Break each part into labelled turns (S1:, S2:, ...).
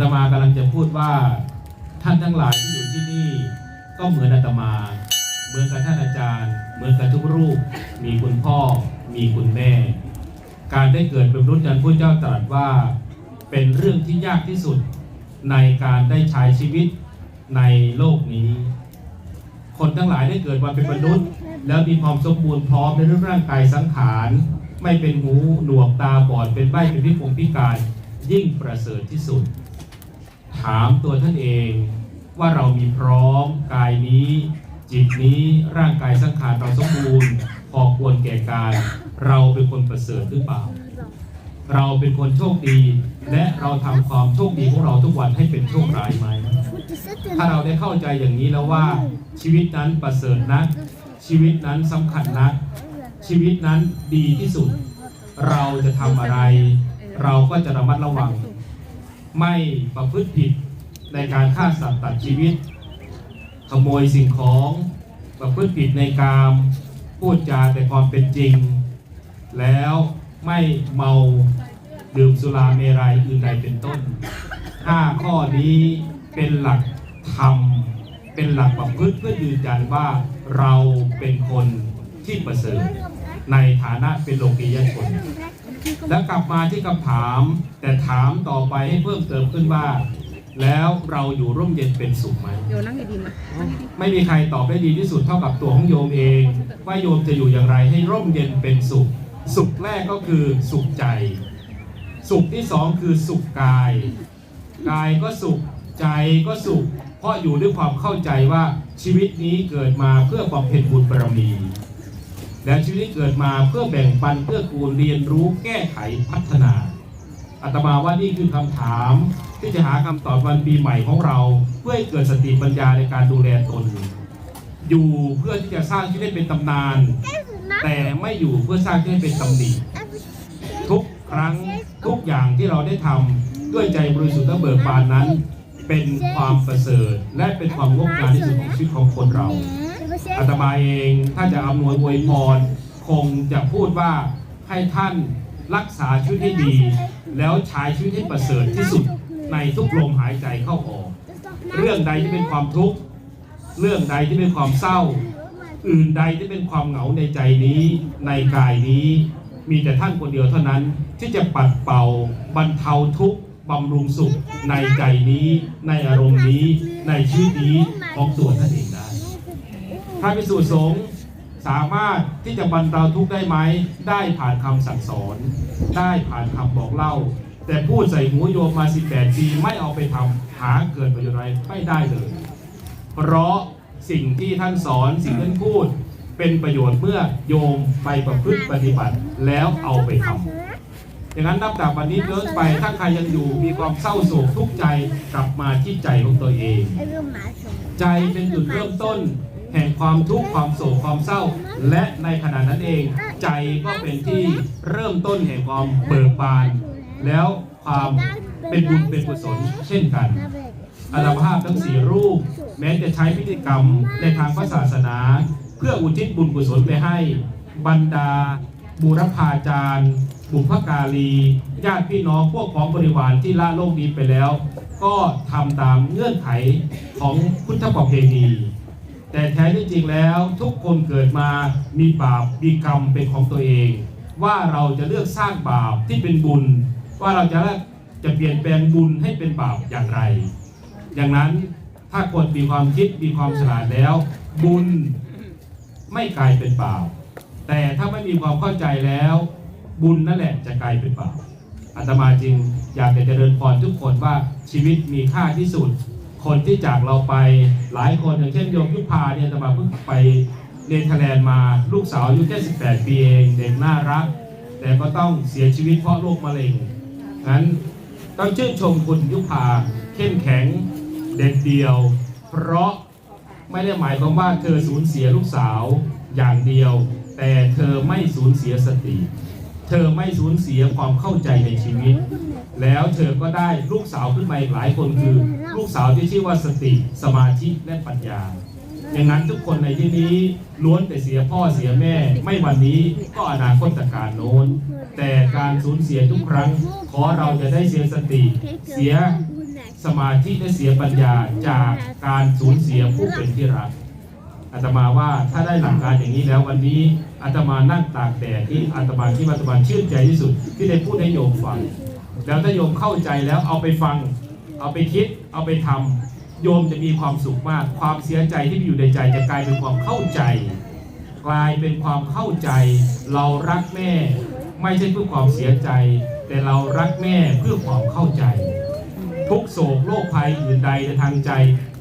S1: ตมากำลังจะพูดว่าท่านทั้งหลายที่อยู่ที่นี่ ก็เหมือนอาตมา เหมือนกับท่านอาจารย์ เหมือนกับทุกรูป มีคุณพ่อ มีคุณแม่ การได้เกิดเป็นมนุษย์นั้นพระเจ้าตรัสว่า เป็นเรื่องที่ยากที่สุดในการได้ใช้ชีวิตในโลกนี้ คนทั้งหลายได้เกิดมาเป็นมนุษย์ แล้วมีความสมบูรณ์พร้อมในเรื่องร่างกายสังขาร ไม่เป็นหูหนวกตาบอดเป็นใบ้เป็นพิกงพิการยิ่งประเสริฐที่สุด ถามตัวท่านเองว่าเรามีพร้อมกายนี้ จิตนี้ร่างกายสังขารเราสมบูรณ์พอควรแก่การ เราเป็นคนประเสริฐหรือเปล่า เราเป็นคนโชคดี และเราทำความโชคดีของเราทุกวันให้เป็นโชคร้ายไหมถ้าเราได้เข้าใจอย่างนี้แล้วว่า ชีวิตนั้นประเสริฐนะชีวิตนั้นสำคัญนะชีวิตนั้นดีที่สุด เราจะทำอะไร เราก็จะระมัดระวัง ไม่ประพฤติผิดในการฆ่าสัตว์ตัดชีวิต ขโมยสิ่งของประพฤติผิดในกามพูดจาแต่ความเป็นจริง แล้วไม่เมาดื่มสุราเมรัยอื่นใดเป็นต้นห้าข้อนี้เป็นหลักธรรม เป็นหลักประพฤติเพื่อยืนยันว่าเราเป็นคนที่ประเสริฐ ในฐานะเป็นโลกียชน แล้วกลับมาที่คำถาม แต่ถามต่อไปให้เพิ่มเติมขึ้นว่า แล้วเราอยู่ร่มเย็นเป็นสุขไหม
S2: โยนั่งดีๆมา
S1: ไม่มีใครตอบได้ดีที่สุดเท่ากับตัวของโยมเอง ว่าโยมจะอยู่อย่างไรให้ร่มเย็นเป็นสุข สุขแรกก็คือสุขใจ สุขที่สองคือสุขกาย กายก็สุขใจก็สุข เพราะอยู่ด้วยความเข้าใจว่าชีวิตนี้เกิดมาเพื่อบำเพ็ญบุญบารมี และชีวิตนี้เกิดมาเพื่อแบ่งปันเพื่อกูลเรียนรู้แก้ไขพัฒนาอาตมาว่านี่คือคำถามที่จะหาคำตอบวันปีใหม่ของเรา เพื่อให้เกิดสติปัญญาในการดูแลตน อยู่เพื่อที่จะสร้างชีวิตให้เป็นตำนาน แต่ไม่อยู่เพื่อสร้างชีวิตให้เป็นตำหนิทุกครั้งทุกอย่างที่เราได้ทำด้วยใจบริสุทธิ์และเบิกบานนั้น เป็นความประเสริฐและเป็นความงดงามที่สุดของชีวิตของคนเรา อาตมาเองถ้าจะอำนวยอวยพรคงจะพูดว่าให้ท่านรักษาชีวิตให้ดี แล้วใช้ชีวิตให้ประเสริฐที่สุดในทุกลมหายใจเข้าออก เรื่องใดที่เป็นความทุกข์ เรื่องใดที่เป็นความเศร้า อื่นใดที่เป็นความเหงาในใจนี้ในกายนี้ มีแต่ท่านคนเดียวเท่านั้นที่จะปัดเป่าบรรเทาทุกข์บำรุงสุขในใจนี้ ในอารมณ์นี้ ในชีวิตนี้ของตัวท่านเอง พระภิกษุสงฆ์สามารถที่จะบรรเทาทุกข์ได้ไหม ได้ผ่านคำสั่งสอน ได้ผ่านคำบอกเล่า แต่พูดใส่หูโยมมา 18 ปี ไม่เอาไปทำหาเกิดประโยชน์อะไรไม่ได้เลย เพราะสิ่งที่ท่านสอนสิ่งที่ท่านพูด เป็นประโยชน์เมื่อโยมไปประพฤติปฏิบัติแล้วเอาไปทำอย่างนั้นนับจากวันนี้เลิกไปถ้าใครยังอยู่มีความเศร้าโศกทุกข์ใจกลับมาที่ใจของตัวเอง ใจเป็นจุดเริ่มต้น แห่งความทุกข์ความโศกความเศร้า และในขณะนั้นเองใจก็เป็นที่เริ่มต้นแห่งความเบิกบาน แล้วความเป็นบุญเป็นกุศลเช่นกันอาตภาพทั้งสี่รูป แม้จะใช้พิธีกรรมในทางพระศาสนา เพื่ออุทิศบุญกุศลไปให้ บรรดา บูรพาจารย์บุพการีญาติพี่น้องพวกพ้องบริวารที่ละโลกนี้ไปแล้ว ก็ทำตามเงื่อนไขของพุทธประเพณี แต่แท้ที่จริงแล้วทุกคนเกิดมามีบาปมีกรรมเป็นของตัวเอง ว่าเราจะเลือกสร้างบาปที่เป็นบุญ ว่าเราจะจะเปลี่ยนแปลงบุญให้เป็นบาปอย่างไร อย่างนั้นถ้าคนมีความคิดมีความฉลาดแล้ว บุญไม่กลายเป็นบาปแต่ถ้าไม่มีความเข้าใจแล้ว บุญนั่นแหละจะกลายเป็นบาปอาตมาจริงอยากจะเจริญพรทุกคนว่าชีวิตมีค่าที่สุด คนที่จากเราไปหลายคนอย่างเช่นโยมยุพาเนี่ยอาตมาเพิ่งไปเนเธอร์แลนด์มาลูกสาวอายุแค่ 18 ปีเองเด็กน่ารัก แต่ก็ต้องเสียชีวิตเพราะโรคมะเร็งงั้นต้องชื่นชมคุณยุพาเข้มแข็งเด็ดเดียว เพราะไม่ได้หมายความว่าเธอสูญเสียลูกสาวอย่างเดียว แต่เธอไม่สูญเสียสติ เธอไม่สูญเสียความเข้าใจในชีวิต แล้วเธอก็ได้ลูกสาวขึ้นมาอีกหลายคนคือ ลูกสาวที่ชื่อว่าสติสมาธิและปัญญาอย่างนั้นทุกคนในที่นี้ล้วนแต่เสียพ่อเสียแม่ ไม่วันนี้ก็อนาคตการโน้น แต่การสูญเสียทุกครั้ง ขอเราจะได้เสียสติ เสียสมาธิและเสียปัญญาจากการสูญเสียผู้เป็นที่รักอาตมาว่าถ้าได้หลักการอย่างนี้แล้ววันนี้ อาตมานั่งตากแดดที่อาตมาที่อาตมาชื่นใจที่สุด ที่ได้พูดให้โยมฟัง แล้วถ้าโยมเข้าใจแล้วเอาไปฟัง เอาไปคิด เอาไปทำโยมจะมีความสุขมาก ความเสียใจที่มีอยู่ในใจจะกลายเป็นความเข้าใจ กลายเป็นความเข้าใจ เรารักแม่ ไม่ใช่เพื่อความเสียใจ แต่เรารักแม่เพื่อความเข้าใจ ทุกโศกโรคภัยอื่นใดในทางใจ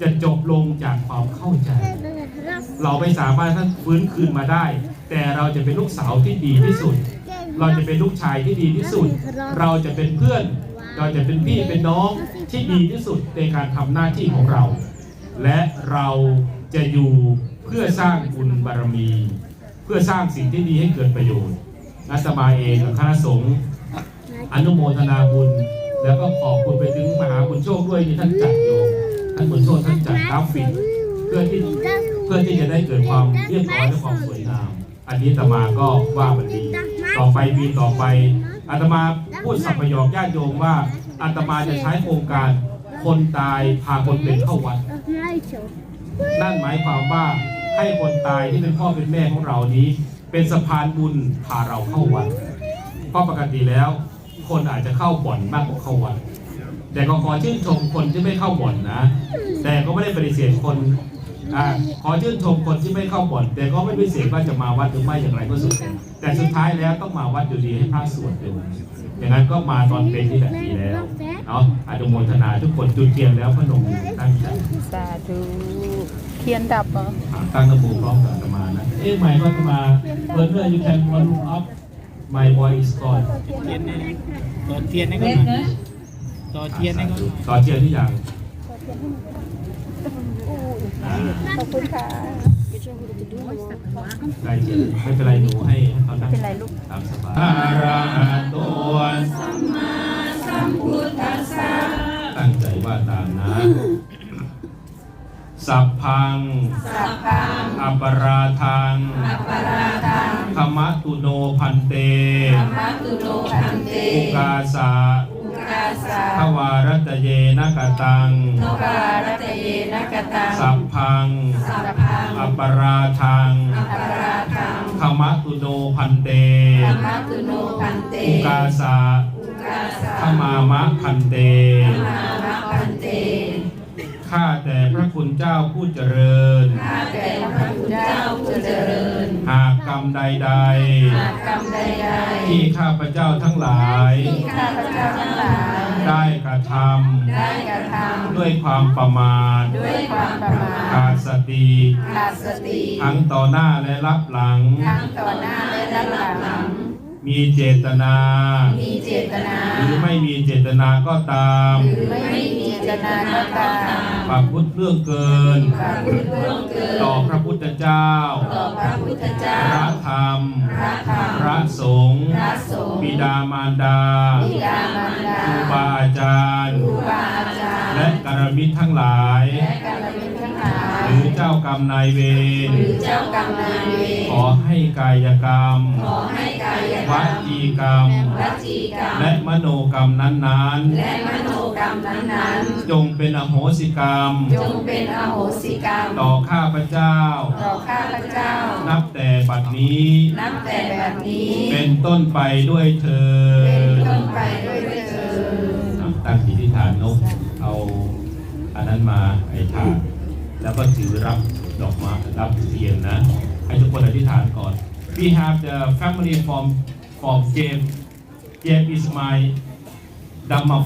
S1: จะจบลงจากความเข้าใจ เราไม่สามารถท่านฟื้นคืนมาได้ แต่เราจะเป็นลูกสาวที่ดีที่สุด เราจะเป็นลูกชายที่ดีที่สุด เราจะเป็นเพื่อน เราจะเป็นพี่เป็นน้องที่ดีที่สุดในการทำหน้าที่ของเรา และเราจะอยู่เพื่อสร้างบุญบารมี เพื่อสร้างสิ่งที่ดีให้เกิดประโยชน์อาตมาเองกับคณะสงฆ์อนุโมทนาบุญ แล้วก็ขอบคุณไปถึงมหาบุญโชคด้วยที่ท่านจัดโยมท่านบุญโชคท่านจัดกราฟิกเพื่อที่เพื่อที่จะได้เกิดความเรียบร้อยและความสวยงาม อันนี้อาตมาก็ว่ามันดี ต่อไปปีต่อไปอาตมาพูดสัพพยอกญาติโยมว่าอาตมาจะใช้โครงการคนตายพาคนเป็นเข้าวัด นั่นหมายความว่าให้คนตายที่เป็นพ่อเป็นแม่ของเรานี้ เป็นสะพานบุญพาเราเข้าวัดเพราะปกติแล้ว คนอาจจะเข้าบ่อนมากกว่าเข้าวัด แต่ก็ขอชื่นชมคนที่ไม่เข้าบ่อนนะ แต่ก็ไม่ได้ปฏิเสธคน ขอชื่นชมคนที่ไม่เข้าบ่อนแต่ก็ไม่ปฏิเสธว่าจะมาวัดหรือไม่อย่างไรก็สุด แต่สุดท้ายแล้วต้องมาวัดอยู่ดีให้พระสวดอยู่อย่างนั้นก็มาตอนเป็นที่แบบนี้แล้วเอาอนุโมทนาทุกคนจุดเทียนแล้วพนมมือตั้งใจ
S2: สาธุเทียนดับเหรอ
S1: ตั้งนโมพร้อมกับอาตมานะเอ๊ะไม่ว่าอาตมาเปิดเมื่อ you can one up my voice is gone
S3: เทียนนี่ต่อเทียนนี่ก็หน่อยต่อเทียนนี่ก็หน่อย
S1: ต่อเทียนที่อย่างอ่า
S2: ขอบคุณค่ะ
S1: ได้เทียนไม่เป็นไรหนูให้ให้เขานั่ง
S2: เป็นไรลูก
S1: ตามสบายอะระหะโตสัมมาสัมพุทธัสสะตั้งใจว่าตามนะสัพพังสัพพังอัปราทังอัปราทังธรรมตุโนพันเตธรรมตุโนพันเตอุกาสะอุกาสะทวารต เยนะกตัง
S4: โนกาลตเยนะกตัง
S1: สัพพัง
S4: สัพพัง
S1: อัปราทัง
S4: อัปราทัง
S1: ธรรมตุโนพันเต
S4: ธรรมตุโนพันเต
S1: อุกาสะ
S4: อุกาสะ
S1: ธรรมามะพันเต
S4: มามะพันเต
S1: ข้าแต่พระคุณเจ้าผู้เจริญ
S4: ข้าแต่พระคุณเจ้าผู้เจริญ
S1: หากกรรมใด
S4: หากกรรมใด
S1: ๆ
S4: ๆ
S1: ที่ข้าพเจ้าทั้งหลาย
S4: ที่ข้าพเจ้าทั้งหลาย
S1: ได้กระท
S4: ได้กระทำ
S1: ด้วยความประมาทำ
S4: ด้วยความประมาท
S1: ขาดสติ
S4: ขาดสติ
S1: ทั้งต่อหน้าและรับหลัง
S4: ทั้งต่อหน้าและด้านหลัง
S1: มีเจตนา
S4: มีเจตนา
S1: หรือไม่มีเจตนาก็ตาม
S4: หรือไม่มีเจตนาก็ตาม
S1: ประพฤติเรื่องเกิน
S4: ความรู้เรื่องเกิน
S1: ต่อพระพุทธเจ้า
S4: ต่อพระพุทธเจ้า
S1: พระธรรม
S4: พระธรรม
S1: พระสงฆ์
S4: พระสงฆ์
S1: บิดามารดา
S4: บิดามารดา
S1: ครูบาอาจารย์
S4: ครูบาอาจารย์
S1: และกัลมิตรทั้งหลาย
S4: และกัลยาณมิตรทั้งหลาย
S1: หรือเจ้ากรรมนายเวร
S4: หรือเจ้ากรรมนายเวร
S1: ขอให้กายกรรม
S4: ขอให้กายกร
S1: ว
S4: รม
S1: จีกรรม
S4: วจีกรรม
S1: และมโนกรรมนั้น
S4: และมโน กรรมนั้น
S1: ๆ จงเป็นอโหสิกรรม
S4: ๆจงเป็นอโหสิกรรม
S1: ต่อข้าพเจ้า
S4: ต่อข้าพเจ้า
S1: นับแต่บัดนี้
S4: นับแต่แบบนี้
S1: เป็นต้นไปด้วยเธอ
S4: เป็น
S1: ญ
S4: ต้นไปด้วยเถิด
S1: ตั้งจิตที่ฐานนก เอาอันนั้นมาไอ้ฐานแล้วก็ถือรับดอกไม้รับเทียนนะ ให้ทุกคนอธิษฐานก่อน We have the family from from James James is my Dhamma